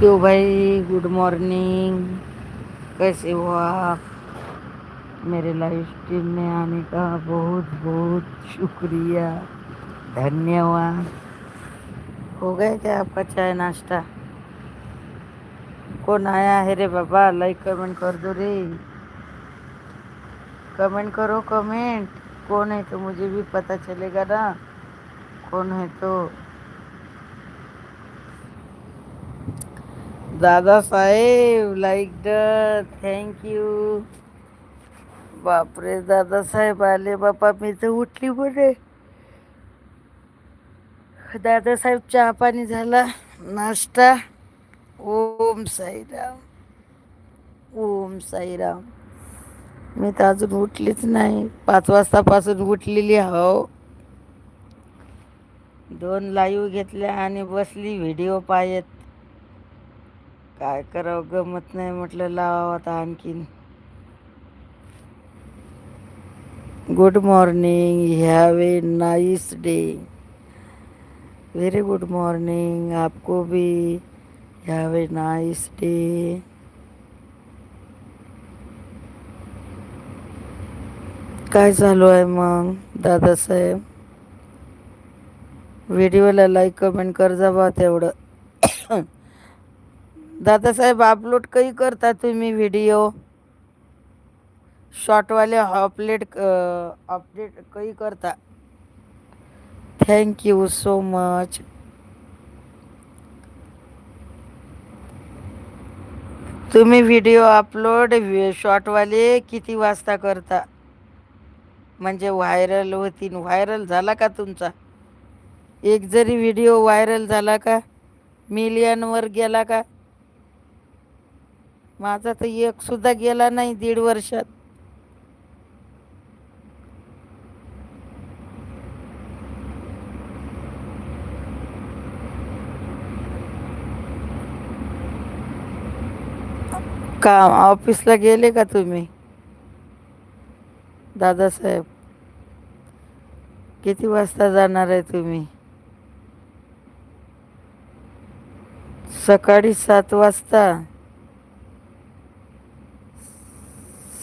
क्यों भाई. Good morning कैसे हो आप? मेरे लाइव स्ट्रीम में आने का बहुत बहुत शुक्रिया. धन्यवाद. हो गया क्या आपका चाय नाश्ता? कौन आया है रे बाबा? लाइक कमेंट कर दो रे. कमेंट करो कमेंट कौन है तो मुझे भी पता चलेगा ना. कौन है तो Dada Saheb like the thank you बापरे दादा साहेब आले. बापा मी तर उठली बरे. दादासाहेब चहा पाणी झाला नाश्ता. ओम साईराम. ओम साईराम. मी तर अजून उठलीच नाही. पाच वाजतापासून उठलेली हो दोन लाईव्ह घेतल्या आणि बसली व्हिडिओ पाहत. काय करावं? गमत नाही म्हटलं लावावं आता आणखीन. Good morning have a nice day very good morning आपको भी हॅव ए नाईस डे काय चालू आहे मग दादासाहेब? व्हिडिओला लाईक कमेंट कर जा बा तेवढं. दादासाहेब अपलोड काही करता तुम्ही व्हिडिओ शॉर्टवाले अपलेट अपडेट काही करता? थँक यू सो मच तुम्ही व्हिडिओ अपलोड शॉर्टवाले किती वाजता करता? म्हणजे व्हायरल होतीन व्हायरल झाला का तुमचा? एक जरी व्हिडिओ व्हायरल झाला का? मिलियनवर गेला का? माझा तर एक सुद्धा गेला नाही दीड वर्षात. का ऑफिसला गेले का तुम्ही? दादासाहेब किती वाजता जाणार आहे तुम्ही? सकाळी सात वाजता.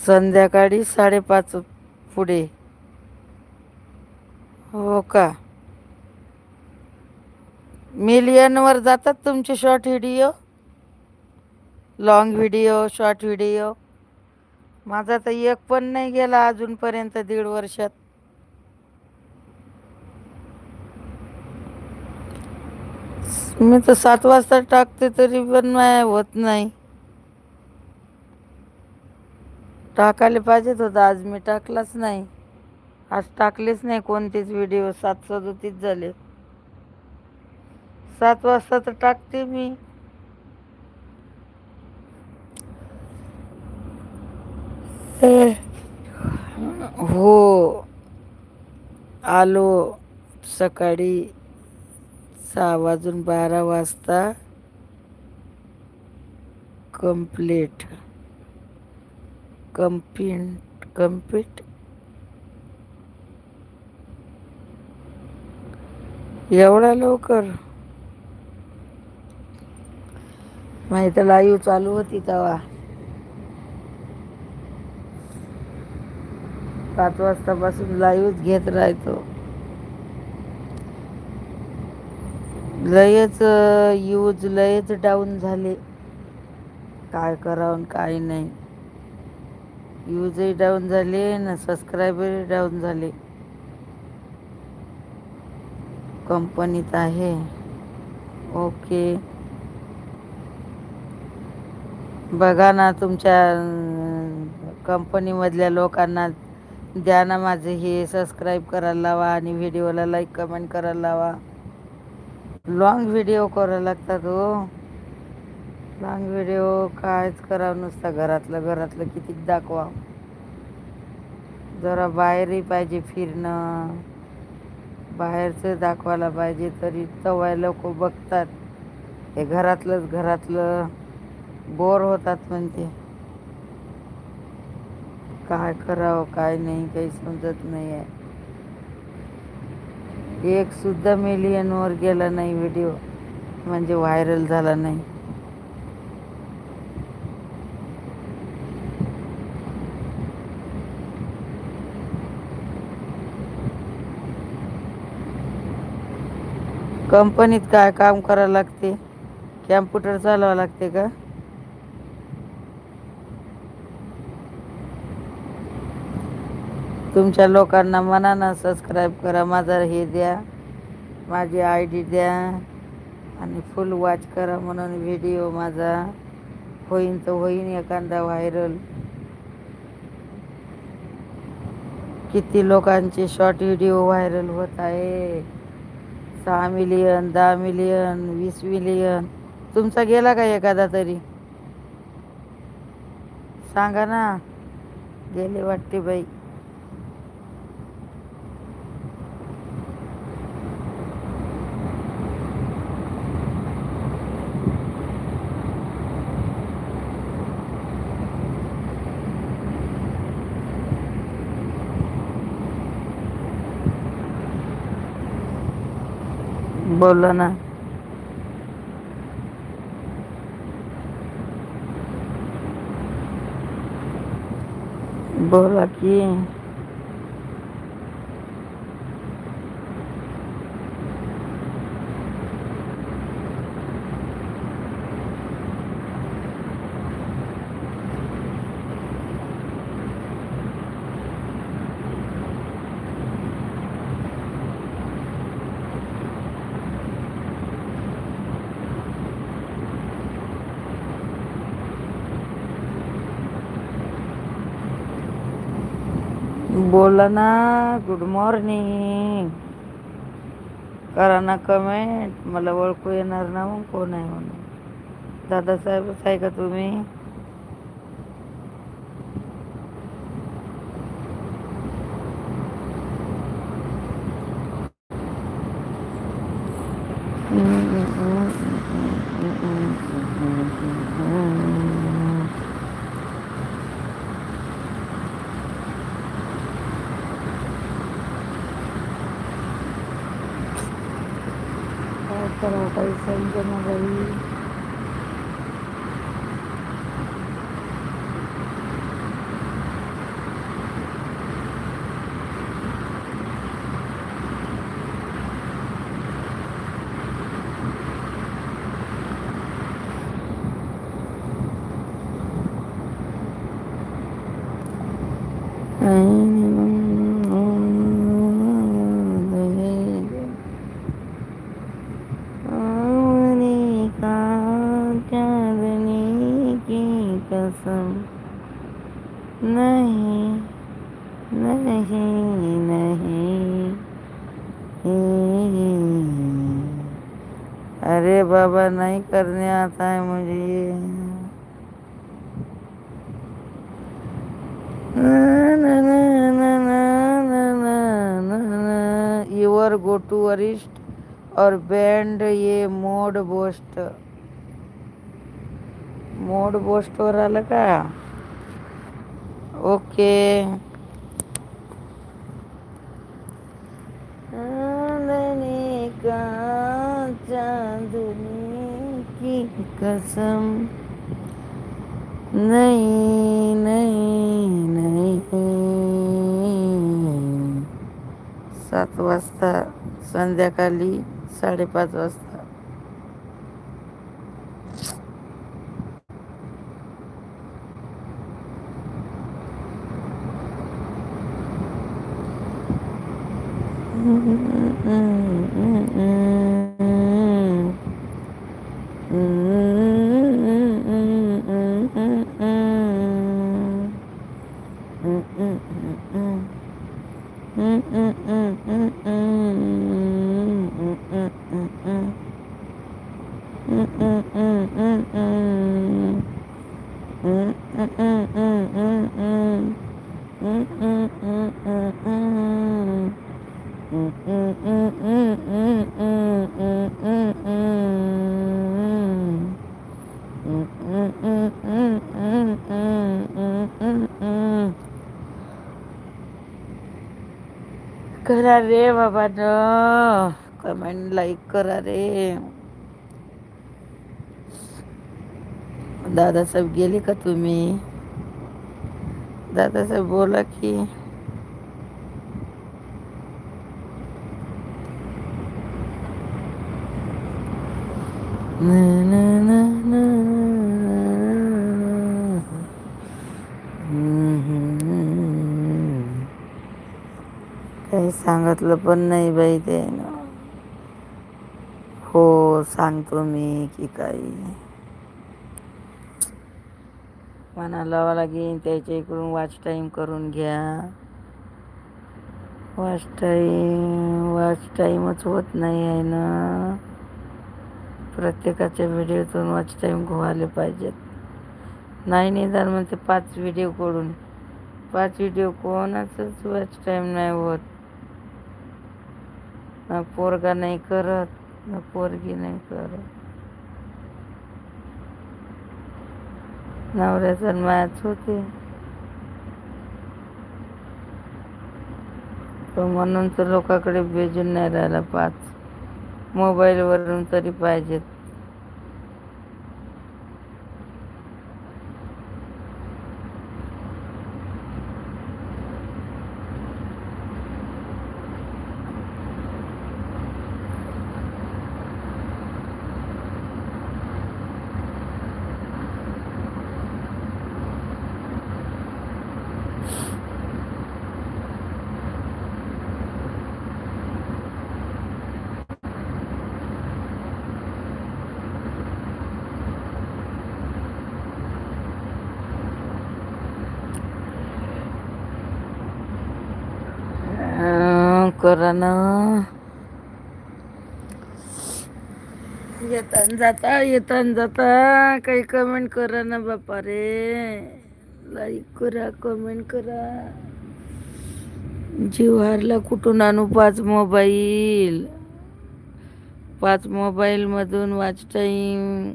संध्याकाळी साडेपाच पुढे. हो का? मिलियनवर जातात तुमचे short video? Long video short video? माझा तर एक पण नाही गेला अजूनपर्यंत दीड वर्षात. मी तर सात वाजता टाकते तरी पण नाही होत नाही. टाकायला पाहिजेत होता. आज मी टाकलाच नाही. आज टाकलेच नाही कोणतेच व्हिडिओ सात सदोतीस झाले. सात वाजता तर टाकते मी. हो. आलो सकाळी सहा वाजून बारा वाजता. कंप्लीट कंप्लीट कम्पिट एवढा लवकर? माहिती लाईव्ह चालू होती तेव्हा. पाच वाजतापासून लाईव्हच घेत राहतो लयच uh, यूज लयच डाऊन झाले. काय करावं काय नाही. यूजही डाऊन झाले ना सबस्क्रायबरही डाऊन झाले. कंपनीत आहे. ओके. बघा ना तुमच्या कंपनीमधल्या लोकांना द्या ना माझे हे सबस्क्राईब करायला लावा आणि व्हिडिओला लाईक कमेंट करायला लावा. लॉंग व्हिडिओ करायला लागतात हो. लहान व्हिडिओ कायच करावं नुसतं घरातलं घरातलं किती दाखवा. जरा बाहेरही पाहिजे फिरणं. बाहेरचं दाखवायला पाहिजे तरी तवाय लोक बघतात. हे घरातलंच घरातलं. बोर होतात म्हणते. काय करावं काय नाही काही समजत नाही आहे एक सुद्धा मिलियनवर गेला नाही व्हिडिओ. म्हणजे व्हायरल झाला नाही. कंपनीत काय काम करावं लागते? कॅम्प्युटर चालवावं लागते का? तुमच्या लोकांना मनानं सबस्क्राईब करा माझा हे द्या माझी आय डी द्या आणि फुल वॉच करा म्हणून व्हिडिओ माझा होईन तर होईन एखादा व्हायरल किती लोकांचे शॉर्ट व्हिडिओ व्हायरल होत आहे. सहा मिलियन दहा मिलियन वीस मिलियन तुमचा गेला का एखादा तरी? सांगा ना. गेले वाटते बाई. बोला ना बोला की बोला ना गुड मॉर्निंग करा ना कमेंट मला ओळखू येणार ना मग कोण आहे म्हणून. दादासाहेबच आहे का तुम्ही? और बैंड ये मोड बोस्ट मोड बोस्टवर आलं का ओके चांदनी का चांदनी की कसम। नहीं नहीं नहीं। सात वाजता संध्याकाळी साडेपाच वाजता करा रे बाबा न कमेंट लाईक करा रे. दादासाहेब गेले का तुम्ही? दादासाहेब बोला की. ना, ना, ना, घातलं पण नाही बाई ते हो सांगतो मी की काही. मना लावा लागेल त्याच्या इकडून वॉच टाईम करून घ्या. वॉच टाईम वॉच टाईमच होत नाही आहे ना. प्रत्येकाच्या व्हिडिओतून वॉच टाईम व्हायला पाहिजेत. नाही निदान म्हणते पाच व्हिडिओ कोडून पाच व्हिडिओ कोणाचंच वॉच टाईम नाही होत. ना पोरगा नाही करत ना पोरगी नाही करत. नवऱ्याचा मायाच होते. म्हणून तर लोकांकडे भेजून नाही राहिला पाच. मोबाईलवरून तरी पाहिजेत. अं, करा ना येताना जाता येताना जाता. काही कमेंट करा ना बापा रे लाईक करा कमेंट करा. जीवारला कुठून आणू पाच मोबाईल पाच मोबाईलमधून वाच टाईम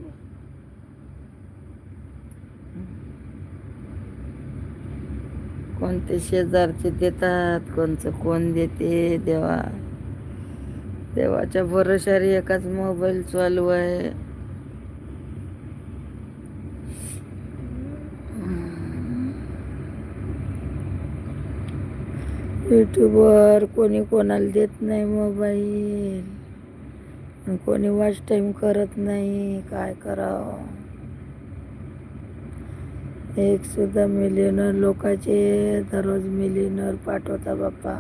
कोणते शेजारचे देतात कोणचं कोण देते देवा. देवाच्या भरोशारी एकाच मोबाईल चालू आहे. युट्यूबवर कोणी कोणाला देत नाही मोबाईल आणि कोणी वॉच टाईम करत नाही. काय करावं? एक सुद्धा मिलियनर लोकांचे दररोज मिलियनर पाठवता बाप्पा.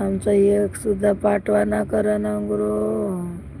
आमचा एक सुद्धा पाठवा ना करा ना गुरु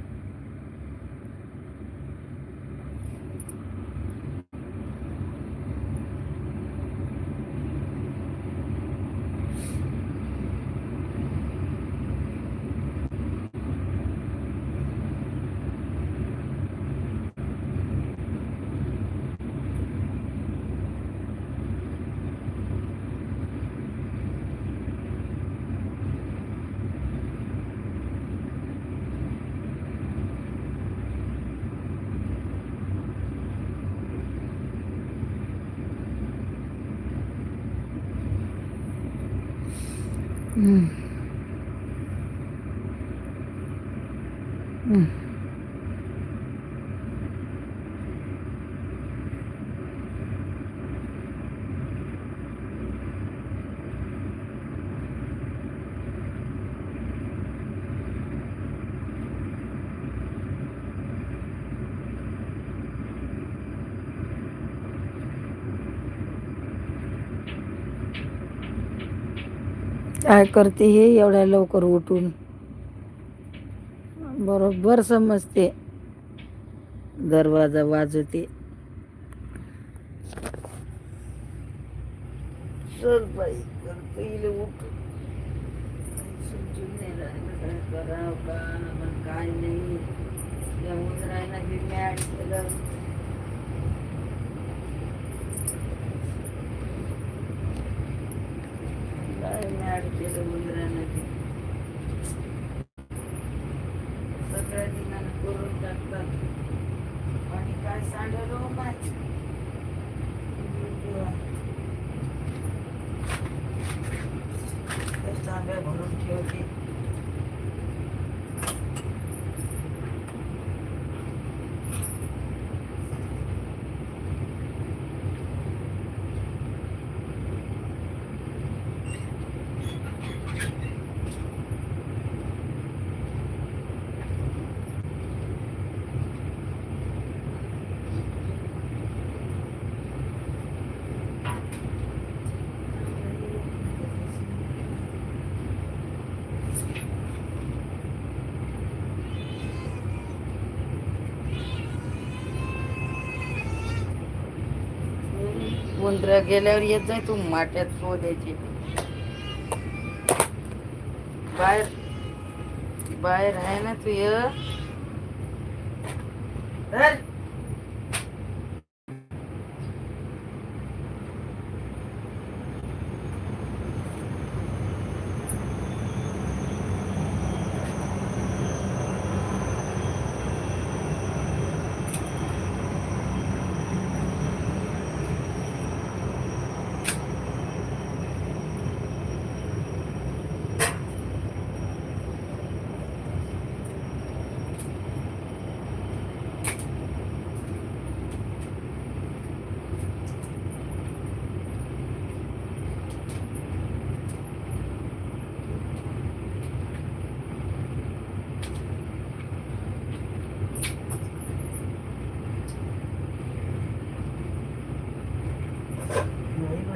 嗯。嗯。काय करते हे एवढ्या लवकर उठून? बरोबर समजते. दरवाजा वाजवते. चल बाई करते हिला उठून नाही राहिलं करावं का? पण काय नाही. या उंदरायला बी मॅड केलं काय मॅड उंदरं गेल्यावर येत जाय तू माट्यात शोधायची बाहेर बाहेर आहे ना तू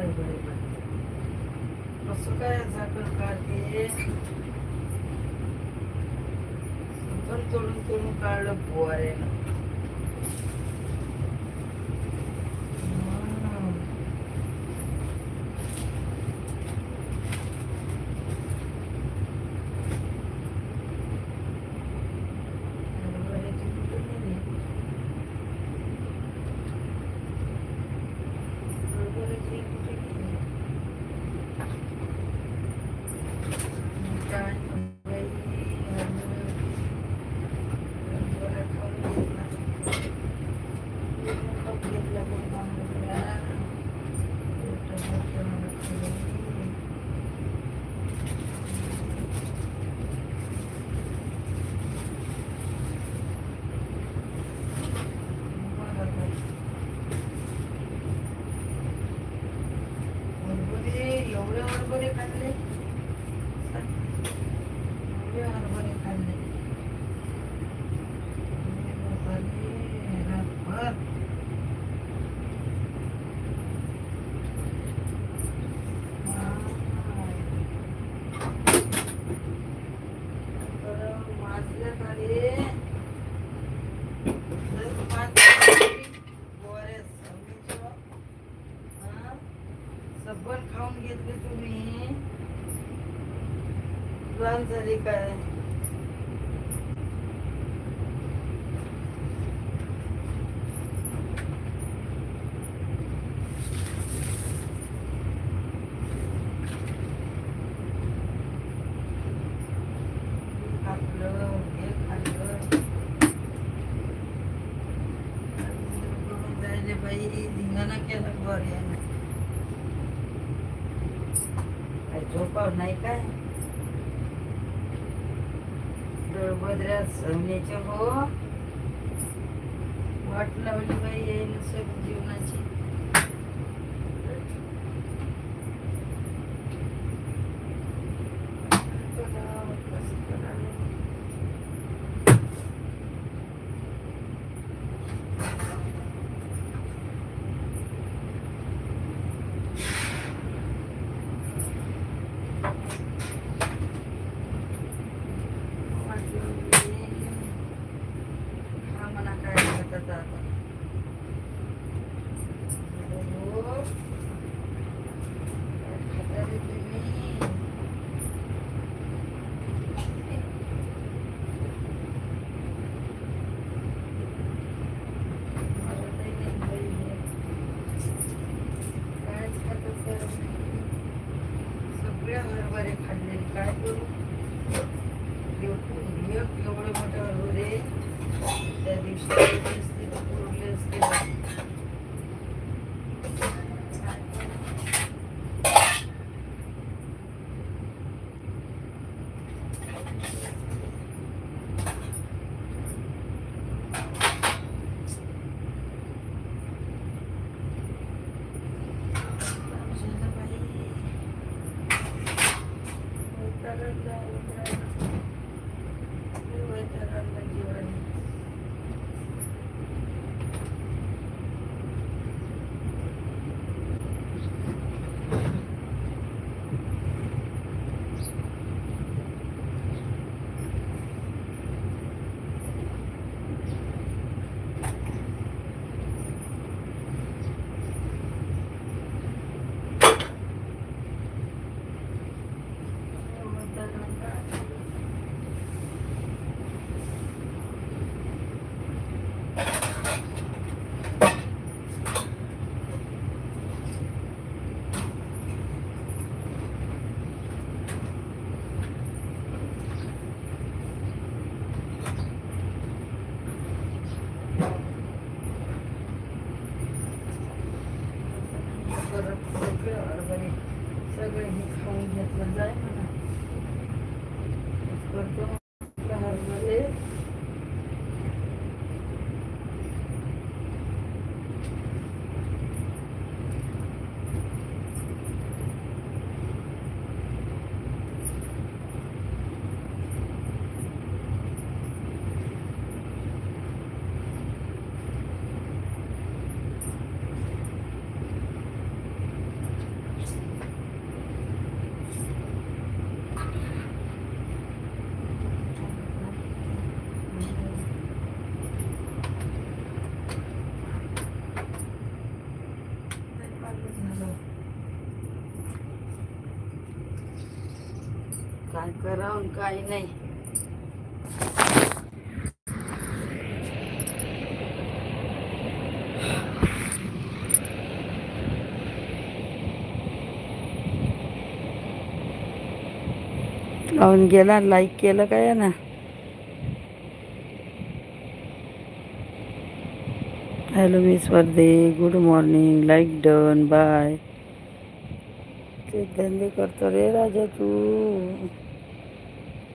असं बरं बरं कसं काय झाकण काढते? पण तोडून तोडून काढलं बुवाऱ्यानं Bulan. वाट लावली बाई येईल जीवनाची. करावं काही नाही. लावून गेला लाईक केलं काय ना hello miss Varde good morning like done bye ते धंदे करतो रे राजा तू.